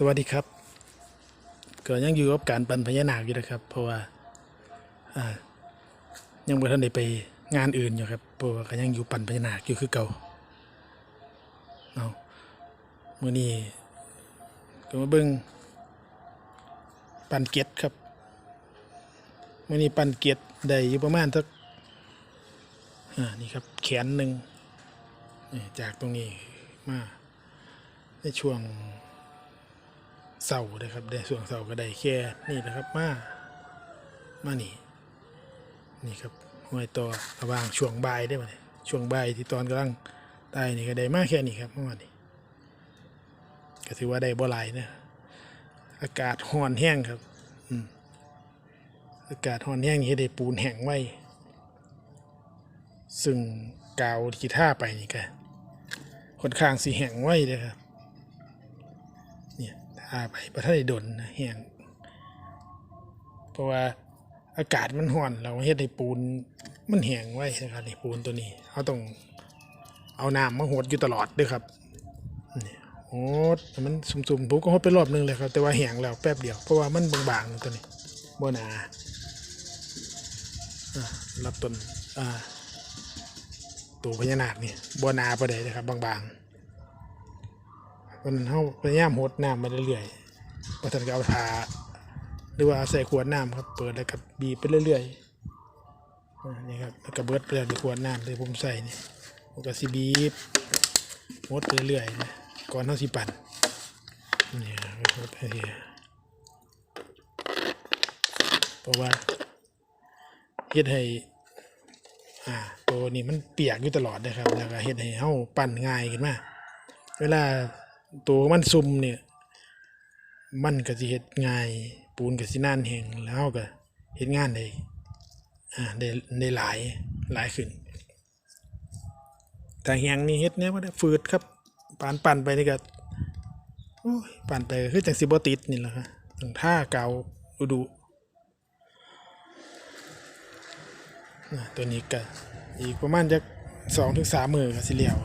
สวัสดีครับ ก็ยังอยู่กับการปั่นพญานาคอยู่นะครับ เพราะว่าอ่ายังไม่ทันได้ไปงานอื่นอยู่ครับเพราะว่าก็ยังอยู่ปั่นพญานาคอยู่คือเก่าเอาเมื่อนี้ก็มาเบิ่งปั่นเก็ดครับเมื่อนี้ปั่นเก็ดได้อยู่ประมาณสักอ่านี่ครับแขนหนึ่งจากตรงนี้มาในช่วง เสาเลยครับได้ส่วนเสาก็ได้แค่นี่นะครับมามานี่นี่ครับห้วยต่อระว่างช่วงบ่ายได้ไหมเนี่ยช่วงบ่ายที่ตอนกำลังตายนี่ก็ได้มากแค่นี้ครับเมื่อวานนี้ก็ถือว่าได้บ่หลายนะอากาศห้อนแห้งครับอืมอากาศห้อนแห้งนี่ได้ปูนแห้งไว้ ซึ่งกาวที่ท่าไปนี่ก็ค่อนข้างสีแห้งไว้เลยครับ เนี่าไปประทัดดนนะแห้งเพราะว่าอากาศมันร้อนเราเฮ็ดให้ปูนมันแห้งไว้นะครับนี่ปูนตัวนี้เขาต้องเอาน้ำมาหดอยู่ตลอดด้วยครับนี่โหดมันสุ่มๆผมก็หดไปรอบนึงเลยครับ แต่ว่าแห้งแล้วแป๊บเดียวเพราะว่ามันบางๆตัวนี้บ่หนาอะรับต้นอ่าตัวพญานาคนี่บ่หนาประเดี๋ยวนะครับบางๆ มันเขาพยายามหดน้ำมาเรื่อยๆพอท่านก็เอาทาหรือว่าใส่ขวดน้ำครับเปิดแล้วก็บีบไปเรื่อยๆนี่ครับแล้วก็เบิดไปแล้วในขวดน้ำที่ผมใส่นี่ผมก็สิบีบหดไปเรื่อยๆนะก่อนเขาสิปั่นนี่ครับหดไปเรื่อยเพราะว่าเฮ็ดให้อ่าตัวนี้มันเปียกอยู่ตลอดนะครับแล้วก็เฮ็ดให้เฮาปั่นง่ายขึ้นมาเวลา ตัวมันซุ่มเนี่ย มันก็สิเฮ็ดง่าย ปูนก็สินานแห้งแล้วก็เฮ็ดงานได้อ่าได้ได้หลายหลายขึ้น แต่แหงนี่เฮ็ดเนี่ยบ่ได้ฝืดครับปานปั่นไปนี่ก็โอ้ยปั่นไปคือจังสิบ่ติดนี่แหละครับต้องท่าเกาดูดูตัวนี้ก็อีกประมาณจัก2ถึง3มื้อก็สิแล้ว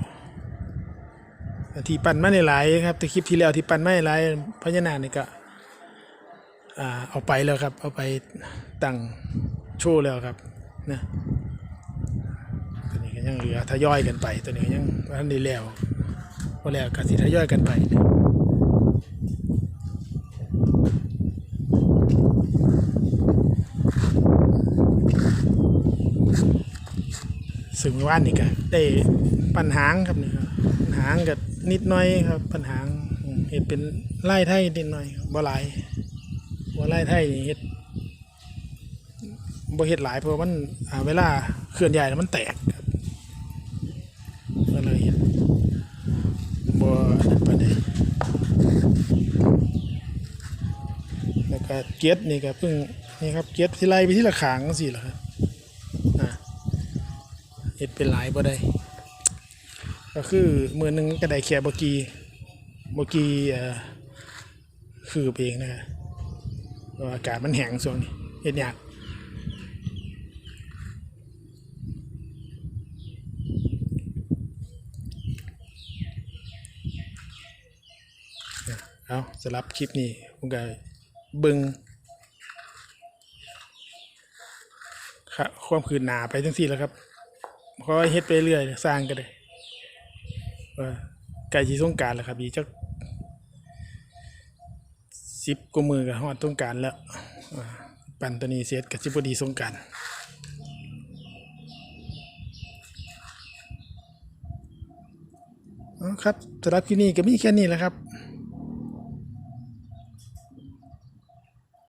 ที่ปั่นมาในหลายครับแต่คลิปที่แล้วที่ปั่นมาในหลายพญานาคนี่ก็เอาไปแล้วครับ เอาไปตั้งโชว์แล้วครับนะตัวนี้ก็ยังเหลือทยอยกันไป ตัวนี้ยังบ่ทันได้แล้วพอแล้วก็สิทยอยกันไปซึ่งว่านนี่ก็ได้ปัญหางครับนี่ครับปัญหางกับ นิดหน้อยครับ ปัญหาเห็ดเป็นไล่ไทยนิดหน่อยครับบ่หลายบ่ไล่ไทยเห็ดบ่เห็ดหลายเพราะมันเวลาเคลื่อนย้ายแล้วมันแตกครับก็เลยเห็ดบ่นั่นปานใดแล้วก็เกียรนี่ก็เพิ่งนี่ครับเกียรที่ไล่ไปที่ละขางจังซี่แหละครับอ่าเฮ็ดเป็นหลายบ่ได้ ก็คือมือหนึ่งก็ได้แค่บกี่บ่กี่เอ่อคืบเองนะครับอากาศมันแห้งช่วนี้เฮ็ดยากเอาสำหรับคลิปนี้ผมก็บิ่งค่ะความคืนหนาไปจังซี่แล้วครับเพราะเฮ็ดไปเรื่อยสร้างก็ได้ ว่าไก่ชีสงการแล้วครับอีกจักสิบกว่ามือกับฮอดสงการแล้วปั่นตัวนี้เสร็จกับสิบพอดีสงการครับสำหรับที่นี่ก็มีแค่นี้แหละครับ